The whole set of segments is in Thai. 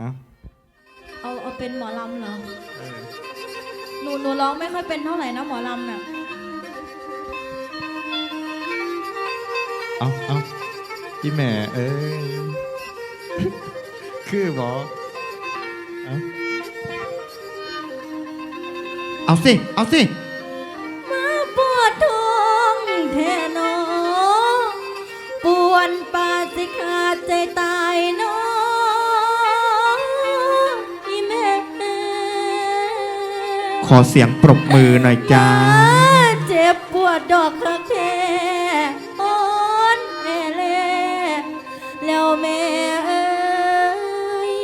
เอาเอาเอาเป็นหมอลำเหรอ เออหนูหนูร้องไม่ค่อยเป็นเท่าไหร่นะหมอลำน่ะ เอาเอาพี่แม่เอ้ยคือหมอเอาเอาสิ เอาสิ มาปวดท้องแทนอปวนปาสิขาดใจตา ขอเสียงปรบมือหน่อยจ้า เจ็บปวดดอกกระแค่อ่อนแอเล่แล้วแม่เอ้ย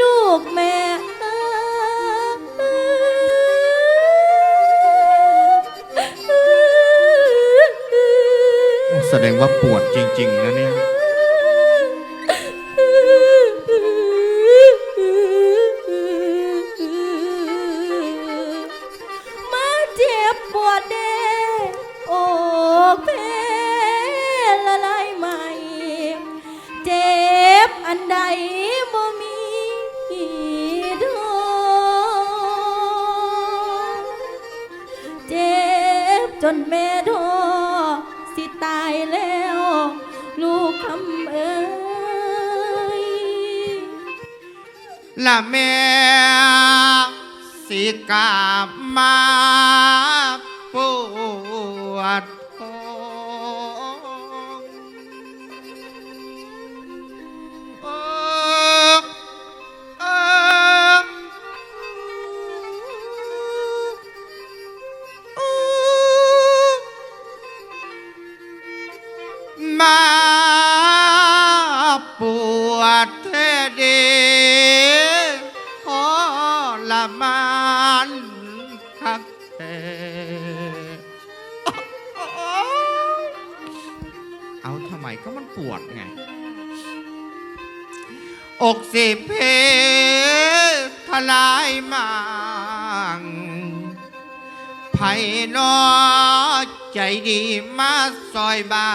ลูกแม่เอ้ย แสดงว่าปวดจริง ๆ นะเนี่ย จนแม่โทสิตายแล้ว ลูกคำเอ๋ยละแม่สิกลับมา มานคักแท้เอาทำไมก็มันปวดไง อกสิเพทลายมังไผ่นอใจดีมาซอยบา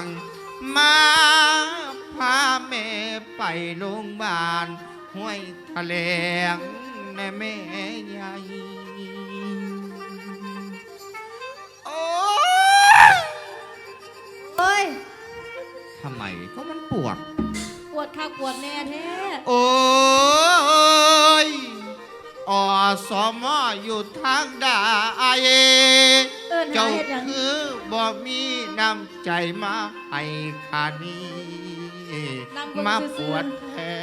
ง มาพาแม่ไปโรงพยาบาลห้วยทะเลง แม่แม่ใหญ่โอ้ยเอ้ย ทำไมก็มันปวด ปวดคักปวดแน่แท้โอ้ยอสมออยู่ทางใดเอิ้นหาเจ้าเฮ็ดหยังคือบ่มีน้ำใจมาให้ขานี้นั่งเบิ่งมาปซื่อๆวดแท้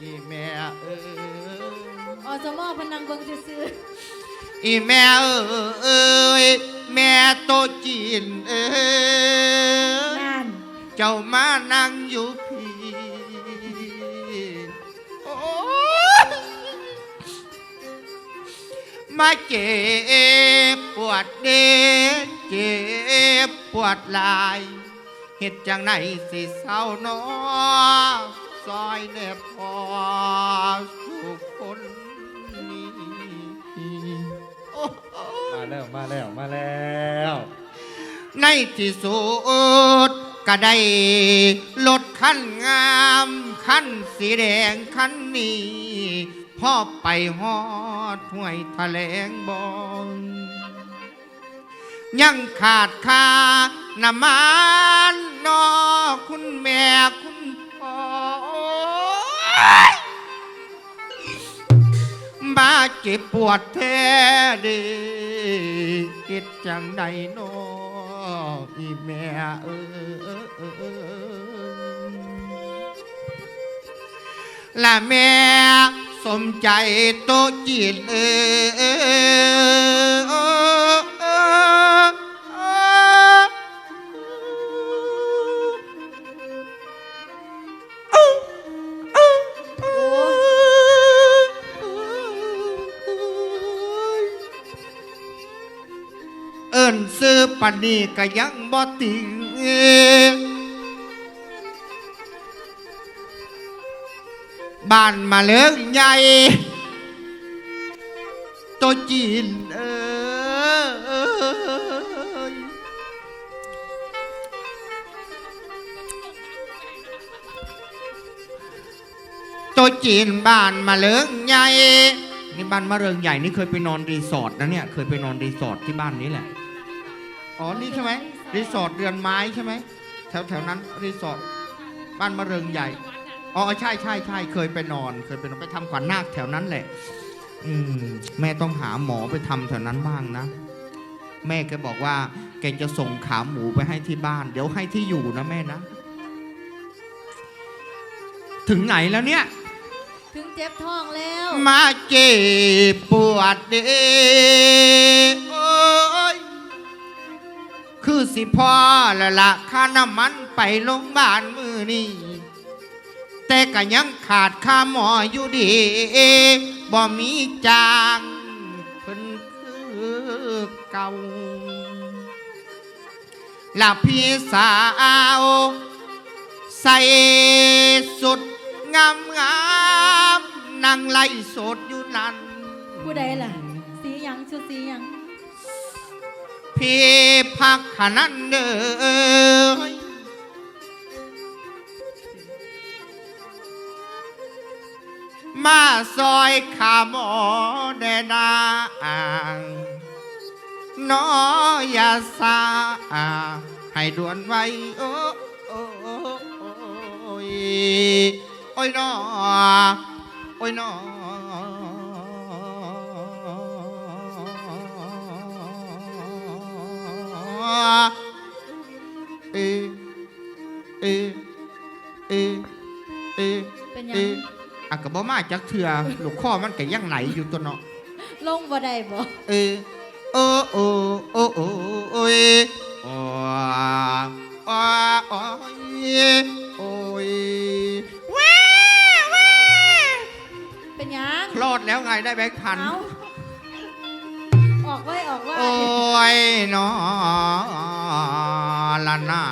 อีแม่เอ้ย อสมอเพนนังเบิ่งซื่ออีแม่เอ้ยแม่โตจีนเอ้ๆยนั่นเจ้ามานั่งอยู่พี่โอ้ยมาเจ็บปวดเด้เจ็บปวดหลายเฮ็ดจังไหนสิเศร้าหนอซอยแน่พอสุข แล้วมาแล้วมาแล้ว ในที่สุดก็ได้รถคันงามคันสีแดงคันนี้พ่อไปฮอดห้วยทะเลงบองยังขาดค่าน้ำมันนอคุณแม่คุณพ่อมาเจ็บปวดแท้ดี คิดจังใดนออีแม่เออละแม่สมใจโตจิตเออ อิ้นซื้อปันนี้ก็ยังบ่ติงบ้านมาเลิกใหญ่โตจีนเอยจีนบ้านมาเลิงใหญ่นี่บ้านมะเริงใหญ่นี่เคยไปนอนรีสอร์ทนะเนี่ย เคยไปนอนรีสอร์ทที่บ้านนี้แหละ อ๋อ นี่ใช่ไหมรีสอร์ทเรือนไม้ใช่ไหมแถวแถวนั้นรีสอร์ทบ้านมะเริงใหญ่ อ๋อ ใช่ใช่ใช่เคยไปนอน เคยไปนอนไปทำขวัญนาคแถวนั้นแหละ อืม แม่ต้องหาหมอไปทำแถวนั้นบ้างนะ แม่แกบอกว่าแกจะส่งขาหมูไปให้ที่บ้าน เดี๋ยวให้ที่อยู่นะแม่นะ ถึงไหนแล้วเนี่ย ถึงเจ็บท้องแล้ว มาเจ็บปวดเด้โอ้ย คือสิพ่อละละค่าน้ำมันไปโรงพยาบาลมือนี่แต่ก็ยังขาดค่าหมออยู่ดีบ่มีจางเพิ่นคือเก่าละพี่สาวใส่สุดงามงามๆนั่งไล่สดอยู่นั่นผู้ใดล่ะ สียังชุดสียัง พี่พักขนันเด้อมาซอยขาหมอแดนางน้อยาสาให้ด่วนไว้โอ้โอ้โอ้โอ้ยโอ้ยน้อโอ้ยน้อ เอ เอ เอ เอ เป็นหยัเองอะก็บ่มาจักเถื่อลูกข้อมันก็ยังไหนอยู่ตัวเนาะ ลงบ่ได้บ่เอโอโอโอโอโอยโอโอโอยโอยแว้แว้เป็นหยังคลอดแล้วไงได้แบงค์พัน เอาออกไว้ออกไว้ โอ้ยนอ ละนา